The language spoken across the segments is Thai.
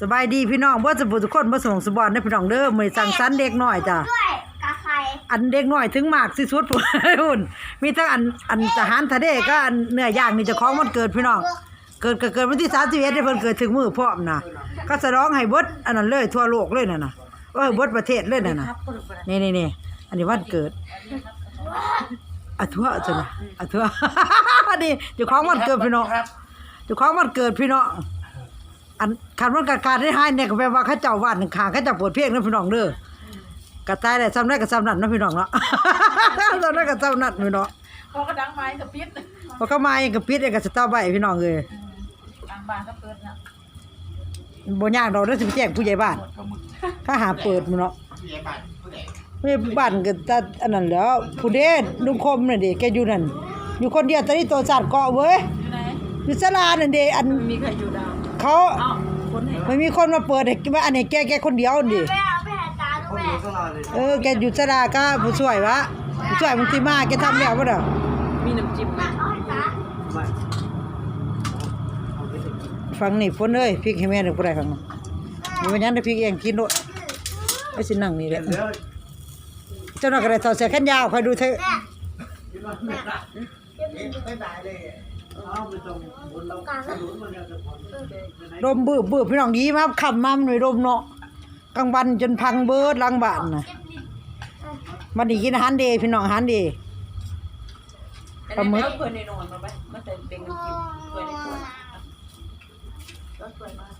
สบายดีพี่น้องบ่จะบุทุกคนบ่ส่งสบอนเด้อพี่น้องเด้อมื้อนี้สั่งสรรค์เด็กน้อยจ้ะด้วยกาไข่อันเด็กน้อยถึงมากที่สุดพุ่นมีทั้งอันอันทหารทะเลก็อันเนื้อย่างนี่เจ้าของมันเกิดพี่น้องเกิดก็เกิดวันที่31ได้เพิ่นเกิดถึงมื้อพร้อมน่ะก็สะร้องให้เบิดอันนั้นเลยทั่วโลกเลยน่ะน่ะเออเบิดประเทศเลยน่ะน่ะนี่ๆๆอันนี้วันเกิดอะทั่วจ้ะนะอะทั่ว นี่เจ้าของวันเกิดพี่น้องเจ้าของวันเกิดพี่น้อง อันคันมันกการได้ให้เนี่ยก็แปลว่าเขาเจ้าวัดหนึ่งขางเขาเจ้าเปิดเพลงนะพี่น้องเด้อกระตายได้ซ้ำได้ก็ซ้ำนั่นนะพี่น้องเนาะซ้ำได้ก็ซ้ำนั่นพี่น้องพอกระดังไม้กับปิดพอเข้ามาเองก็ปิดเองก็สตาร์ใบพี่น้องเอ้ยดังบานก็เปิดนะบ่ยากดอกเด้อสิไปแจ้งผู้ใหญ่บ้านถ้าหาเปิดมื้อเนาะผู้ใหญ่บ้านก็ตาอันนั้นแหล้วผู้เด่นลุงคมน่ะเด้แกอยู่นั่นอยู่คนเดียวตอนนี้ตัวสัตว์เกาะเว้ยอยู่ไหนอยู่ศาลานั่นเด้อันมีใครอยู่ดาว เขาเอ้าคนไหนไม่มีคนมาเปิดให้ว่าอันนี้แกแกคนเดียวนี่แม่เอาไปหาตาดูแม่เออแกอยู่สลาก็ผู้ช่วยวะผู้ช่วยมันสิมาแกทำแล้วบ่ดอกมีน้ำจิ้มไหมเอาให้ตาฟังนี่ฝนเอ้ยพริกให้แม่หนึ่งบ่ได้ฟังมันบ่เป็นหยังได้พริกเองกินโลดไอ้สินั่งนี่แหละเจ้าหน้าก็ได้ถอดเสื้อแขนยาวคอยดูเถอะ ลมบืบบืบพี่น้องดีมาค่ำมาหน่วยลมเนาะกลางวันจนพังเบิดหลังบ้านน่ะมันนี่กินอาหารเดพี่น้องอาหารเดปลาหมึกเพื่อนในนอนมาไหมมาใส่เป็นน้ำจิ้มเพื่อนในขวดก็สวยมาก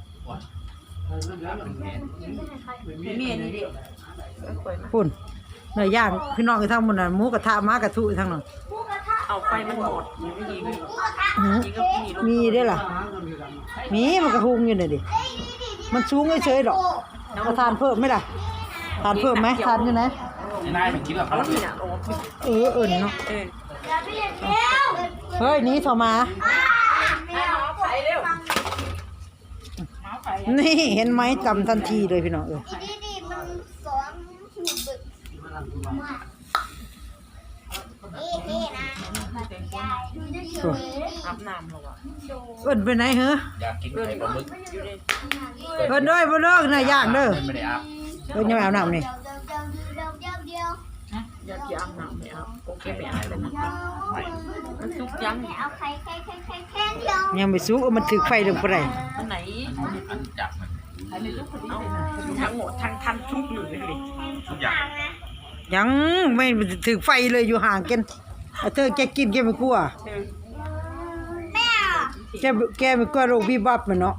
มีอันนี้เดียวก็สวยมากพุ่นเนื้อย่างพี่น้องอีทั้งหมดน่ะหมูกระทะหมากระทุอีทั้งนั้นหมูกระทะ เอาไฟมันหมดมีวิธีไหมหมูกระทะหือจริงก็มีลูกมีเด้อล่ะมีมันกระหุงอยู่น่ะดิ มันสูงเฉยๆดอกเอาทานเพิ่มไหมล่ะ ทานเพิ่มไหมทานอยู่ไหนนายเป็นคิดแบบเอาแล้วมีอะโอ้เออเออเนาะ เอออย่าไปเรียนเร็วเฮ้ยหนี่เข้ามาไม่เอาไฟเร็วหมาไฟนี่เห็นไหมจำทันทีเลยพี่น้องเอออีนี่นี่มันสอนหูบึกมาก อาบน้ำแล้วอะเอิ้นไปไหนเหรออยากกินไข่ปลาหมึกอยู่ในเอิ้นเด้ยบ่เลิกนะย่างเด้อไม่ได้อาบเอิ้นยังไม่อาบน้ำนี่เดี๋ยวเดี๋ยวเดี๋ยวเดี๋ยวเดี๋ยวอยากกินอาบน้ำไม่เอาโอเคไม่เอาเลยนะมันสุกยังเอาไข่ไข่ไข่ไข่แค่เดียวยังไม่สุกเอามันถึกไฟลงไปได้อันไหนอันจับมันเอาทั้งหมดทั้งทั้งทุกหนึ่งเลยดิทุกอย่างยังไม่ถึกไฟเลยอยู่ห่างกันเอาเธอแกกินแกไม่กลัวแม่ แกแกไม่กลัวโรควิบับมันเนาะ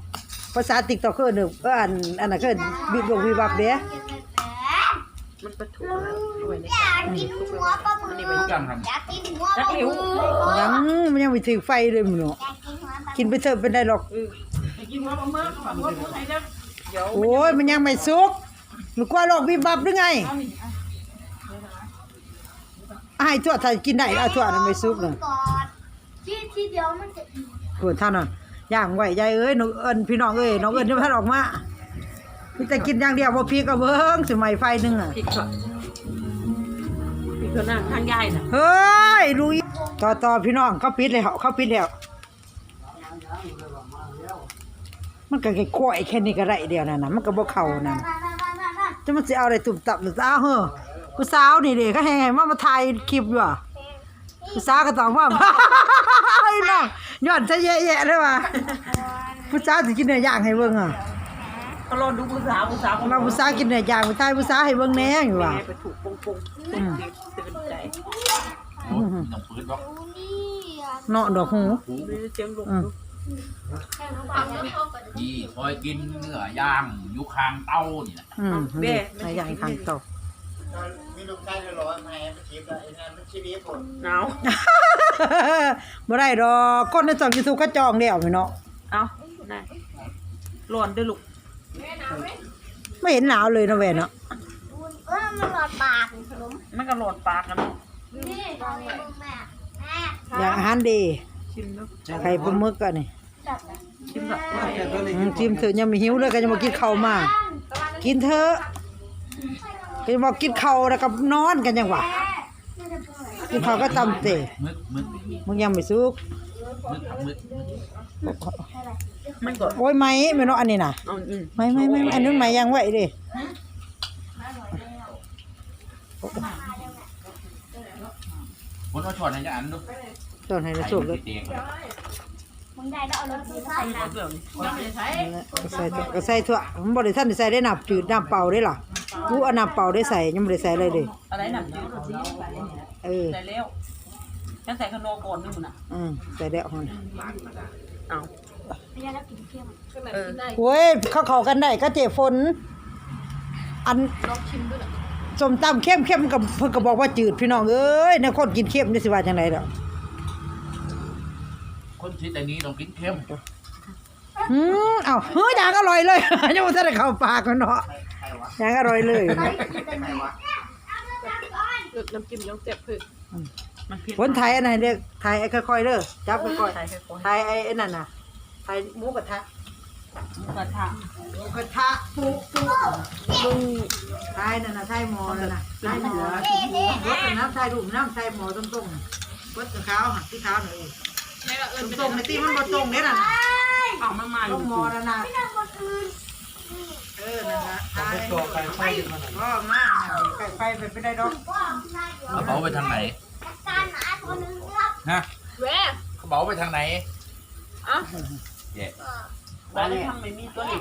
ภาษาติ๊กตอกคือเด้อเอออันอันนั้นคือบิบโรควิบับเด้มันประทุอะไรด้วยในอยากกินหัวปลาหมึกอยากกินหัวปลาหมึกยังมันยังไม่ถึงไฟเลยมึงเนาะกินไปเถอะเป็นได้หรอกกินว่าปลาหมึกปลาหมึกไหนเด้อโอ้ยมันยังไม่สุกมันกลัวโรควิบับหรือไงไอ้ถั่วถ้ากินได้อ้ายทั่วน่ะไม่สุกน่ะที่ที่เดียวมันจะอิ่ม โหเท่านั้นย่างไหว้ยายเอ้ยน้องเอิ้นพี่น้องเอ้ยน้องเอิ้นจะพัดออกมามีแต่กินอย่างเดียวบ่พริกก็เบิ่งสิใหม่ไฟหนึ่งอะพริกก่อนพริกตัวนั้นข้างยายน่ะเฮ้ยลุยต่อต่อพี่น้องเขาปิดแล้วเขาปิดแล้วมันก็แค่ก้อยแค่นี้ก็ได้เดียวนั่นนะมันก็บ่เข้านั่นจะมันสิเอาอะไรตุ่มตับหรือเอาเฮ้อผู้สาวนี่เด้ก็ให้ไงมามาถ่ายคลิปอยู่อะผู้สาวก็ตองว่าไอ้น้อง ย้อนซะแย่ๆเลยว่ะผู้สาวสิกินเนื้อย่างให้เบิ่งอะก็รอดูผู้สาวผู้สาวมาผู้สาวกินเนื้อย่างผู้ชายผู้สาวให้เบิ่งแหน่อยู่ว่ะไปถูกปงปงตื่นใจโอ้ยน้องปืนบอกดูนี่อะเนาะดอกหูดูเสียงลงอืมยี่คอยกินเนื้อย่างอยู่ข้างเต้านี่แหละอืมนี่เนื้อย่างทางโต มีลูกชายเลยเหรอทำไมมันชีพอะไอ้นั่นมันชีวิตผมหนาวบ่ได้ดอกคนในช่อง YouTube เขาจองแล้วแม่เนาะเอาได้ร้อนด้วยลูกไม่เห็นหนาวเลยนะแว่เนาะดูเออมันหลอดปากขนมมันก็ร้อนปากกันนี่ลองเลยแม่แม่อย่างอาหารดีชิมแล้วไข่ปลาหมึกอะนี่จัดนะชิมละอืมจิ้มเถอะยังไม่หิวเลยก็จะมากินข้าวมากินเถอะ ก็จะบอกกินข้าวแล้วก็นอนกันยังวะกินข้าวก็ตำเตะมึกมึกมึงยังไม่สุกมึกมึกมันก็โอ้ยไหมไม่เนาะอันนี้น่ะเอาอืมไม่ไม่ไม่อันนู้นไหมยังไหวดิคนเอาช้อนให้จะอันดูตอนให้ได้ใส่สุกเลยเตียงมึงได้แล้วเอารถไปใส่นะเปลือกนี่ยังไม่ได้ใช้ก็ใส่ถั่วก็ใส่ถั่วมันบ่ได้ท่านได้ใส่ได้น้ำจืดน้ำเปล่าได้หรอ กูเอาน้ำเปล่าได้ใส่ยังบ่ได้ใส่เลยดิอะไรหนักจิ้วรสจิ้วใส่เนี่ยเออใส่แล้วยังใส่ขนมก่อนนึงน่ะอืมใส่แล้วหั่นเอาไม่ได้แล้วกินเค็มเออโอ้ยเข้าเข้ากันได้ก็เจ๊ฝนอันส้มตำเข้มเข้มกับเพิ่นก็บอกว่าจืดพี่น้องเอ้ยในคนกินเข้มนี่สิว่าจังไดดอกคนคิดแต่นี้ต้องกินเค็มอืมเอ้าเฮ้ยอย่างอร่อยเลยยังบ่ทันได้เข้าปากมันเนาะอ ย่างอร่อยเลยน้ำจิ้มยังเจ็บพึ่งมันเผ็ดคนไทยอันไหนเด้อไทยไอ้ค่อยๆเด้อจับค่อยใส่แค่คนๆไทยไอ้ไอ้นั่นน่ะไทยหมูกระทะกระทะหมูกระทะปุ๊บปุ๊บลุงไทยนั่นน่ะไทยหมอนั่นน่ะไทยหมอรถน้ำไทยรูปน้ำไทยหมอตรงๆรถขาวหักที่ขาวหน่อยตรงๆในตีมันบ่ตรงเด้น่ะเอามาใหม่ต้องหมอนั่นน่ะ เออนั่นน่ะไทยก็มาไก่ไฟไปไปได้ดอกกระเป๋าไปทางไหนการหมาตัวนึงครับฮะแหวกระเป๋าไปทางไหนอะเย่บ้านนี้ทำไม่มีตัวนี้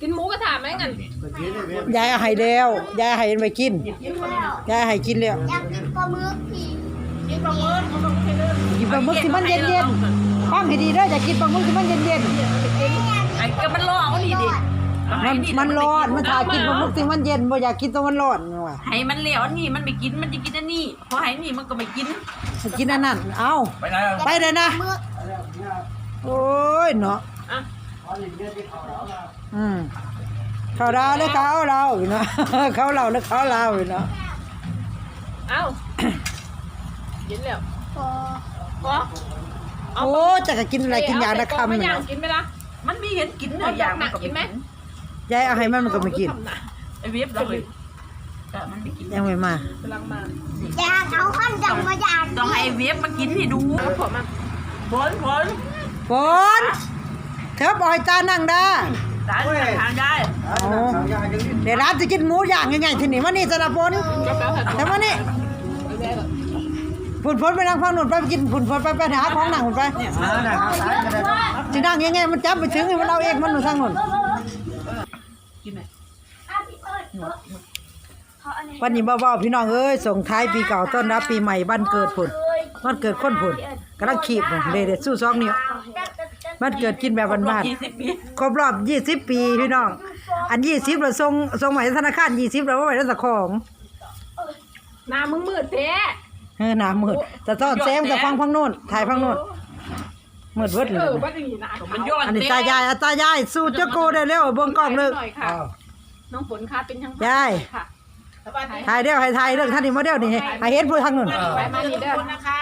กินหมูกระทะไหมกันยายเอาให้แล้วยายเอาให้ไปกินกินคนนี้ยายเอาให้กินแล้วอยากกินปลาหมึกผีกินปลาหมึกมันต้องให้เลิกกินปลาหมึกที่มันเย็นๆฟังให้ดีเด้ออย่ากินปลาหมึกที่มันเย็นๆไอ้ก็มันร้อนนี่ดิ มันมันร้อนมันถ่ายกินปลาหมึกที่มันเย็นบ่อยากกินตัวมันร้อนนี่ว่ะให้มันเหลวนี่มันไม่กินมันจะกินอันนี้พอให้นี่มันก็ไม่กินให้กินอันนั้นเอาไปไหนอะไปเลยนะหมึกโอ้ยเนาะอะอืมเขาดาวหรือเขาเราอยู่เนาะเขาเราหรือเขาเราอยู่เนาะเอ้ากินแล้วพอพอโอ้จะก็กินอะไรกินยาละคำไม่นี่ย่างเนาะกินไหมล่ะมันมีเห็นกินเนื้อย่างมันก็ไม่กิน ยายเอาให้มันมันก็ไม่กินทำนะไอ้เว็บเราเลยแต่มันไม่กินยังไม่มากำลังมาอยากเอาขั้นจังมาอยากต้องให้เว็บมากินให้ดูเอาขอมาฝนฝนฝนเธอปล่อยตานั่งได้ตายทางได้อ๋อเดี๋ยวร้านจะกินหมูย่างยังไงทีนี้มานี่สนับฝนกาแฟผัดแต่มานี่ผุนฝนไปนั่งฟังนู่นไปกินผุนฝนไปไปหาของนั่งผุนไปจะนั่งยังไงมันจับไปถึงให้มันเอาเองมันหนูทางนู่นกินไหมอะ พี่เอิญเขาอันนี้วันนี้เบาๆพี่น้องเอ้ยส่งท้ายปีเก่าต้อนรับปีใหม่บ้านเกิดผุนวันเกิดคนผุนกำลังขีบผุนเด็ดๆสู้ซองนิ้วบ้านเกิดกินแบบบ้านยี่สิบปีๆครบรอบ20ปีพี่น้อง อัน20เราส่งส่งใหม่ธนาคาร20เราว่าไว้แล้วสักของหน้ามึงมืดแท้เออหน้ามืดแต่ตอนแซมกับฟังฟังโน่นถ่ายฟังโน่นมืดเวิดเลเอยอว่าอย่างนี้นะมันย้อนอันนี้ตายายอะตายาย สู้เจ้าโกได้แล้วเบิ่งกล้องเลยห น่อยค่ะน้องฝนค่ะเป็นช่างภาพยายค่ะ ถ่ายเด้อให้ถ่ายเรื่องท่านนี่มาเด้อนี่ให้เห็นผู้ทางนู้นไปมานี่เด้อ คนนะคะ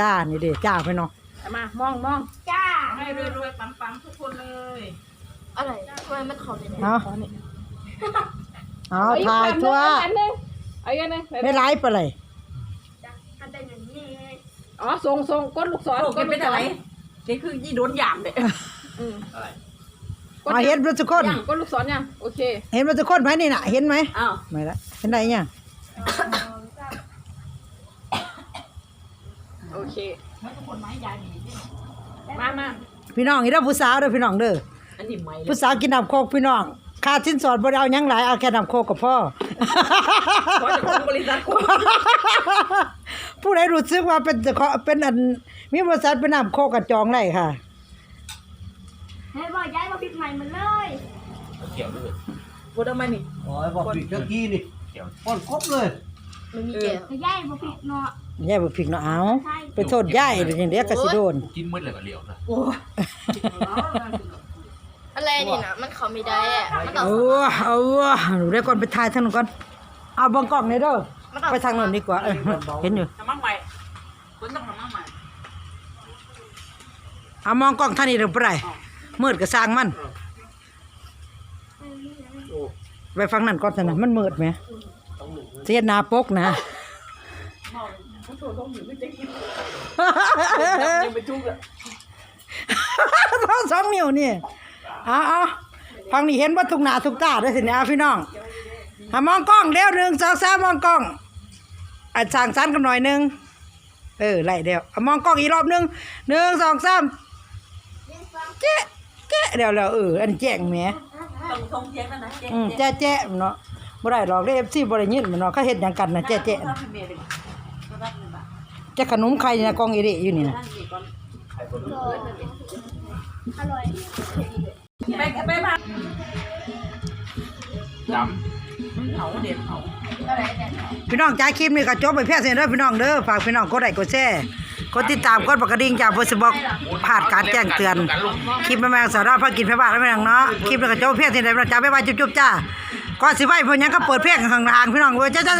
จ้านี่เด้จ้าพี่น้องเอามามองมองจ้าให้รวยๆปังๆทุกคนเลยอะไรทำไมมันขมเลยเนาะเอาถ่ายทั่วเอาอีกอันหนึงเอาอีกอันหนึงไม่ไลฟ์ไปเลยมันเป็นอย่างนี้อ๋อทรงทรงก้นลูกศรโอ้ก้กินนลูเป็นกศอะไรรนี่คือยี่โดนยามเลยอืมอะไร มาเห็นทุกคนยังก้นลูกศรยังโอเค เห็นทุกคนไหมนี่น่ะ เห็นไหมอ้าวไม่ละเห็นได้ยังโอเคมามาพี่น้องอีเด้อผู้สาวเด้อพี่น้องเด้ออันนี้ไม่เลยผู้สาวกินน้ำโคกพี่น้องค่าชิ้นสอดบ่ได้เอาหยังหลายเอาแค่น้ำโคกกับพ่อ ขอจากคนบริษัทคุณผู้ใดรู้สึกว่าเป็นเจ้าของเป็นอันมีบริษัทเป็นน้ำโคกกับจองได้ค่ะ ให้บอกย้ายมาปิดใหม่มันเลยเกี่ยวด้วยพูดทำไมนี่ โอ้ยบอกผิดเมื่อกี้นี่เกี่ยวป้อนครบเลย มันมีแก้วให้ย้ายมาปิดเนาะยายบ่ผิดเนาะเอาไปโทษยายเดี๋ยวอย่างเดียวก็สิโดน กินมืดเลยก็เหลียวนะโอ้อะไรนี่นะมันเขาไม่ได้อะมันต้องเอาวะเอาวะหนูได้ก่อนไปถ่ายทางนู้นก่อน เอาเบังกล้องนี่เด้อไปทางนู้นดีกว่าเออเห็นอยู่ ทำมาใหม่คุณต้องทำมาใหม่เอามองกล้องท่างนี้เด้อบ่ได้ มืดก็สร้างมัน ไปฟังนั่นก่อนซะนะมันมืดไหมเสียหน้าปกนะยังไปจุกเลยต้องสองนิ้วนี่เอาเอาฟังนี่เห็นว่าทุกหน้าทุกตาได้อสิเนี่ยเอาพี่น้องหามองกล้องเร็วหนึ่งสองสามมองกล้องอะสั่งสั้นกันหน่อยหนึงเออไล่เดียวเอามองกล้องอีกรอบหนึงหนึ่งสองสามเจ๊ะเจ๊ะเดี๋ยวแล้วเอออันแจ้งแหมต้องทงเทียงนั่นนะเจ๊อืมแจ๊ะแจ๊ะเนาะบ่ได้หรอกเด้เอฟซีบ่ได้ยินมันเนาะเขาเฮ็ดหยังกันนะแจ๊ะแจ๊ะถ้าพี่เมย์เป็นก็รับหนึ่งบาทแจ๊ะขนมไข่นะกล้องอีเดะอยู่นี่นะนั่นเองก่อนอร่อยไปไปมาจเผาเด็ดเผาพี่น้องจ่ายคลิปนี่ก็จบไปเพียงเท่านี้เด้อพี่น้องเด้อฝากพี่น้องกดไลค์กดแชร์ กดติดตามกดปกกระดิ่งจากเพื่อสิบอกผ่านการแจ้งเตือน คลิปแม่ๆสาระพากินไปบ้านแล้วพี่น้องเนาะคลิปนี้ก็จบเพี้ยนที่ไหน้องจ้าบ๊ายบาจุ๊บๆจ้าก่อนสิไปเพิ่นยังก็เปิดเพลงข้างลางพี่น้องเว้ยจ้า